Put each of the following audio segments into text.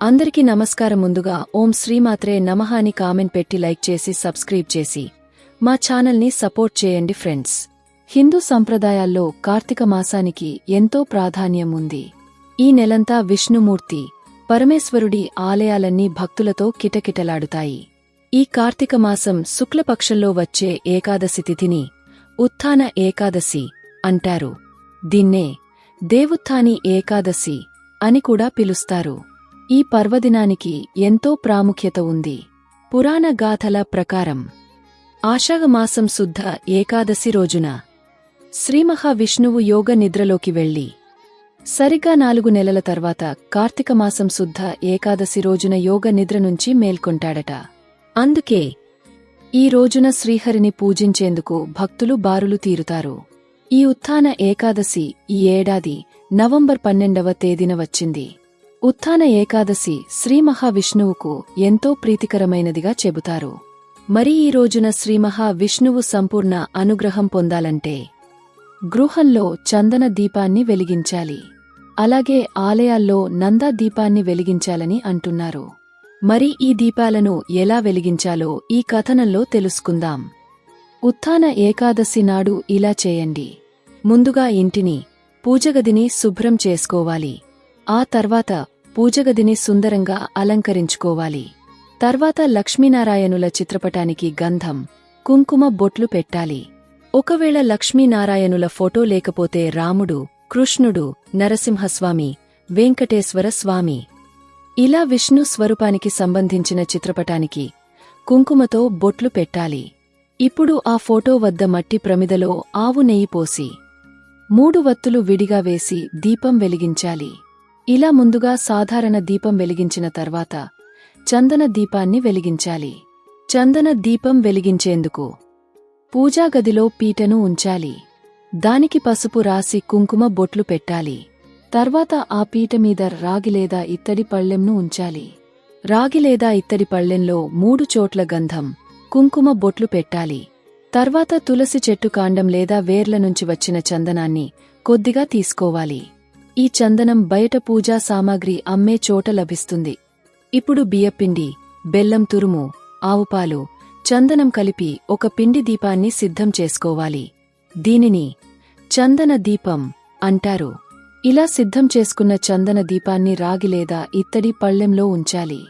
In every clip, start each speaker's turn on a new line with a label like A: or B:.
A: అందరికీ నమస్కారం ముందుగా ఓం శ్రీమాత్రే నమః అని కామెంట్ పెట్టి లైక్ చేసి సబ్స్క్రైబ్ చేసి మా ఛానల్ని సపోర్ట్ చేయండి ఫ్రెండ్స్. హిందూ సంప్రదాయాల్లో కార్తీక మాసానికి ఎంతో ప్రాధాన్యం ఉంది. ఈ నెలంతా విష్ణుమూర్తి పరమేశ్వరుడి ఆలయాలన్నీ భక్తులతో కిటకిటలాడుతాయి. ఈ కార్తీక మాసం శుక్లపక్షంలో వచ్చే ఏకాదశి తిథిని ఉత్థాన ఏకాదశి అంటారు. దీన్నే దేవుత్థాని ఏకాదశి అని కూడా పిలుస్తారు. ఈ పర్వదినానికి ఎంతో ప్రాముఖ్యత ఉంది. పురాణ గాథల ప్రకారం ఆషాఢమాసం శుద్ధ ఏకాదశి రోజున శ్రీమహావిష్ణువు యోగ నిద్రలోకి వెళ్ళి సరిగ్గా నాలుగు నెలల తర్వాత కార్తీక మాసం శుద్ధ ఏకాదశి రోజున యోగ నిద్ర నుంచి మేల్కొంటాడట. అందుకే ఈ రోజున శ్రీహరిని పూజించేందుకు భక్తులు బారులు తీరుతారు. ఈ ఉత్థాన ఏకాదశి ఈ ఏడాది నవంబర్ పన్నెండవ తేదీన వచ్చింది. ఉత్థాన ఏకాదశి శ్రీ మహావిష్ణువుకు ఎంతో ప్రీతికరమైనదిగా చెబుతారు. మరి ఈ రోజున శ్రీ మహావిష్ణువు సంపూర్ణ అనుగ్రహం పొందాలంటే గృహంలో చందన దీపాన్ని వెలిగించాలి. అలాగే ఆలయాల్లో నందా దీపాన్ని వెలిగించాలని అంటున్నారు. మరి ఈ దీపాలను ఎలా వెలిగించాలో ఈ కథనంలో తెలుసుకుందాం. ఉత్థాన ఏకాదశి నాడు ఇలా చేయండి. ముందుగా ఇంటిని పూజగదిని శుభ్రం చేసుకోవాలి. ఆ తర్వాత పూజగదిని సుందరంగా అలంకరించుకోవాలి. తర్వాత లక్ష్మీనారాయణుల చిత్రపటానికి గంధం కుంకుమ బొట్లు పెట్టాలి. ఒకవేళ లక్ష్మీనారాయణుల ఫోటో లేకపోతే రాముడు కృష్ణుడు నరసింహస్వామి వెంకటేశ్వర స్వామి. ఇలా విష్ణు స్వరూపానికి సంబంధించిన చిత్రపటానికి కుంకుమతో బొట్లు పెట్టాలి. ఇప్పుడు ఆ ఫోటో వద్ద మట్టి ప్రమిదలో ఆవు నెయ్యి పోసి మూడు వత్తులు విడిగా వేసి దీపం వెలిగించాలి. ఇలా ముందుగా సాధారణ దీపం వెలిగించిన తర్వాత చందన దీపాన్ని వెలిగించాలి. చందన దీపం వెలిగించేందుకు పూజాగదిలో పీటను ఉంచాలి. దానికి పసుపు రాసి కుంకుమ బొట్లు పెట్టాలి. తర్వాత ఆ పీట మీద రాగి లేదా ఇత్తడి పళ్ళెంను ఉంచాలి. రాగి లేదా ఇత్తడి పళ్ళెంలో మూడు చోట్ల గంధం కుంకుమ బొట్లు పెట్టాలి. తర్వాత తులసి చెట్టు కాండం లేదా వేర్ల నుంచి వచ్చిన చందనాన్ని కొద్దిగా తీసుకోవాలి. ఈ చందనం బయట పూజా సామాగ్రి అమ్మే చోట లభిస్తుంది. ఇప్పుడు బియ్యపిండి బెల్లం తురుము ఆవుపాలు చందనం కలిపి ఒక పిండి దీపాన్ని సిద్ధం చేసుకోవాలి. దీనిని చందన దీపం అంటారు. ఇలా సిద్ధం చేసుకున్న చందన దీపాన్ని రాగి లేదా ఇత్తడి పళ్ళెంలో ఉంచాలి.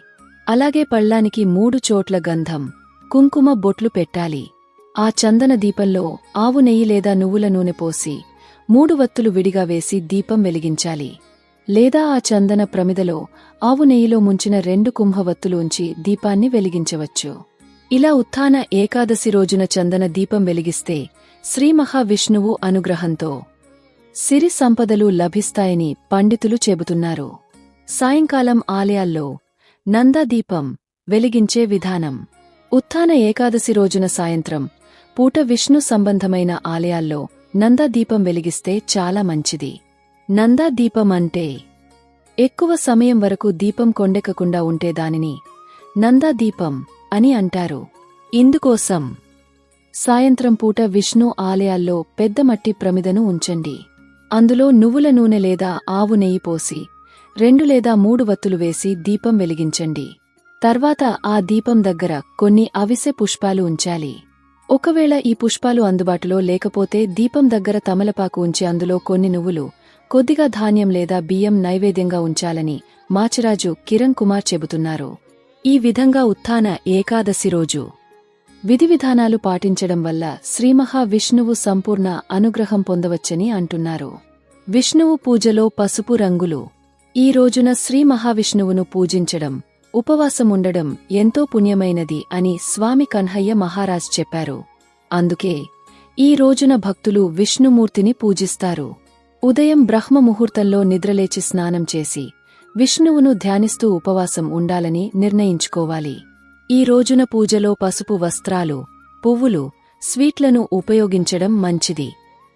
A: అలాగే పళ్ళానికి మూడు చోట్ల గంధం కుంకుమ బొట్లు పెట్టాలి. ఆ చందన దీపంలో ఆవు నెయ్యి లేదా నువ్వుల నూనె పోసి మూడు వత్తులు విడిగా వేసి దీపం వెలిగించాలి. లేదా ఆ చందన ప్రమిదలో ఆవు నెయ్యిలో ముంచిన రెండు కుంభవత్తులు ఉంచి దీపాన్ని వెలిగించవచ్చు. ఇలా ఉత్థాన ఏకాదశి రోజున చందన దీపం వెలిగిస్తే శ్రీ మహావిష్ణువు అనుగ్రహంతో సిరి సంపదలు లభిస్తాయని పండితులు చెబుతున్నారు. సాయంకాలం ఆలయాల్లో నందాదీపం వెలిగించే విధానం. ఉత్థాన ఏకాదశి రోజున సాయంత్రం పూట విష్ణు సంబంధమైన ఆలయాల్లో నందాదీపం వెలిగిస్తే చాలా మంచిది. నందాదీపం అంటే ఎక్కువ సమయం వరకు దీపం కొండెక్కకుండా ఉంటే దానిని నందాదీపం అని అంటారు. ఇందుకోసం సాయంత్రం పూట విష్ణు ఆలయాల్లో పెద్ద మట్టి ప్రమిదను ఉంచండి. అందులో నువ్వుల నూనె లేదా ఆవు నెయ్యి పోసి రెండు లేదా మూడు వత్తులు వేసి దీపం వెలిగించండి. తర్వాత ఆ దీపం దగ్గర కొన్ని అవిసె పుష్పాలు ఉంచాలి. ఒకవేళ ఈ పుష్పాలు అందుబాటులో లేకపోతే దీపం దగ్గర తమలపాకు ఉంచి అందులో కొన్ని నువ్వులు కొద్దిగా ధాన్యం లేదా బియ్యం నైవేద్యంగా ఉంచాలని మాచిరాజు కిరణ్ కుమార్ చెబుతున్నారు. ఈ విధంగా ఉత్థాన ఏకాదశి రోజు. విధివిధానాలు పాటించడం వల్ల శ్రీమహావిష్ణువు సంపూర్ణ అనుగ్రహం పొందవచ్చని అంటున్నారు. విష్ణువు పూజలో పసుపు రంగులు. ఈ రోజున శ్రీ మహావిష్ణువును పూజించడం ఉపవాసముండడం ఎంతో పుణ్యమైనది అని స్వామి కన్హయ్య మహారాజ్ చెప్పారు. అందుకే ఈ రోజున భక్తులు విష్ణుమూర్తిని పూజిస్తారు. ఉదయం బ్రహ్మముహూర్తంలో నిద్రలేచి స్నానం చేసి విష్ణువును ధ్యానిస్తూ ఉపవాసం ఉండాలని నిర్ణయించుకోవాలి. ఈ రోజున పూజలో పసుపు వస్త్రాలు పువ్వులు స్వీట్లను ఉపయోగించడం మంచిది.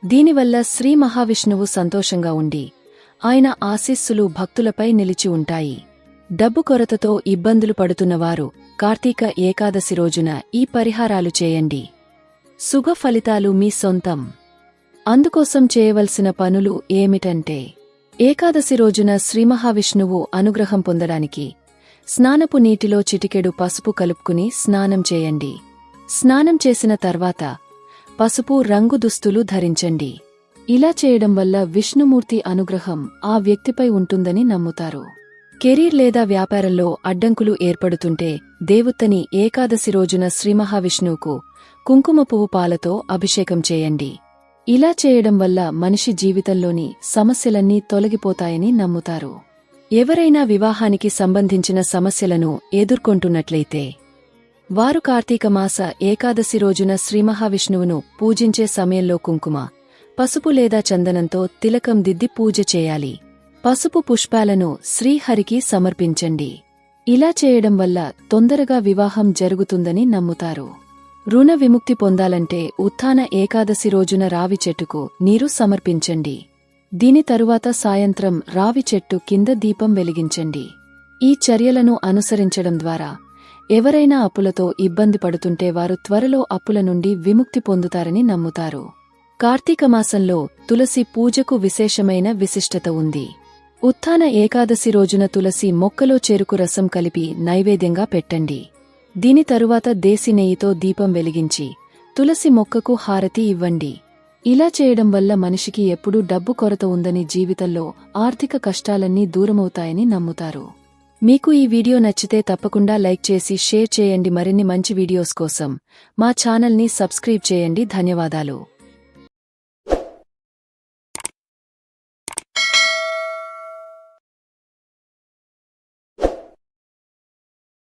A: దీనివల్ల శ్రీ మహావిష్ణువు సంతోషంగా ఉండి ఆయన ఆశీస్సులు భక్తులపై నిలిచి ఉంటాయి. డబ్బు కొరతతో ఇబ్బందులు పడుతున్నవారు కార్తీక ఏకాదశి రోజున ఈ పరిహారాలు చేయండి. సుగ ఫలితాలు మీ సొంతం. అందుకోసం చేయవలసిన పనులు ఏమిటంటే ఏకాదశి రోజున శ్రీమహావిష్ణువు అనుగ్రహం పొందడానికి స్నానపు నీటిలో చిటికెడు పసుపు కలుపుకుని స్నానం చేయండి. స్నానం చేసిన తర్వాత పసుపు రంగు దుస్తులు ధరించండి. ఇలా చేయడం వల్ల విష్ణుమూర్తి అనుగ్రహం ఆ వ్యక్తిపై ఉంటుందని నమ్ముతారు. కెరీర్ లేదా వ్యాపారంలో అడ్డంకులు ఏర్పడుతుంటే దేవుత్తని ఏకాదశి రోజున శ్రీమహావిష్ణువుకు కుంకుమ పువ్వు పాలతో అభిషేకం చేయండి. ఇలా చేయడం వల్ల మనిషి జీవితంలోని సమస్యలన్నీ తొలగిపోతాయని నమ్ముతారు. ఎవరైనా వివాహానికి సంబంధించిన సమస్యలను ఎదుర్కొంటున్నట్లయితే వారు కార్తీక మాస ఏకాదశి రోజున శ్రీమహావిష్ణువును పూజించే సమయంలో కుంకుమ పసుపు లేదా చందనంతో తిలకం దిద్ది పూజ చేయాలి. పసుపు పుష్పాలను శ్రీహరికి సమర్పించండి. ఇలా చేయడం వల్ల తొందరగా వివాహం జరుగుతుందని నమ్ముతారు. రుణ విముక్తి పొందాలంటే ఉత్థాన ఏకాదశి రోజున రావి చెట్టుకు నీరు సమర్పించండి. దీని తరువాత సాయంత్రం రావి చెట్టు కింద దీపం వెలిగించండి. ఈ చర్యలను అనుసరించడం ద్వారా ఎవరైనా అప్పులతో ఇబ్బంది పడుతుంటే వారు త్వరలో అప్పుల నుండి విముక్తి పొందుతారని నమ్ముతారు. కార్తీక మాసంలో తులసి పూజకు విశేషమైన విశిష్టత ఉంది. ఉత్థాన ఏకాదశి రోజున తులసి మొక్కలో చెరుకు రసం కలిపి నైవేద్యంగా పెట్టండి. దీని తరువాత దేశి నెయ్యితో దీపం వెలిగించి తులసి మొక్కకు హారతి ఇవ్వండి. ఇలా చేయడం వల్ల మనిషికి ఎప్పుడూ డబ్బు కొరత ఉందని జీవితంలో ఆర్థిక కష్టాలన్నీ దూరమవుతాయని నమ్ముతారు. మీకు ఈ వీడియో నచ్చితే తప్పకుండా లైక్ చేసి షేర్ చేయండి. మరిన్ని మంచి వీడియోస్ కోసం మా ఛానల్ని సబ్స్క్రైబ్ చేయండి. ధన్యవాదాలు.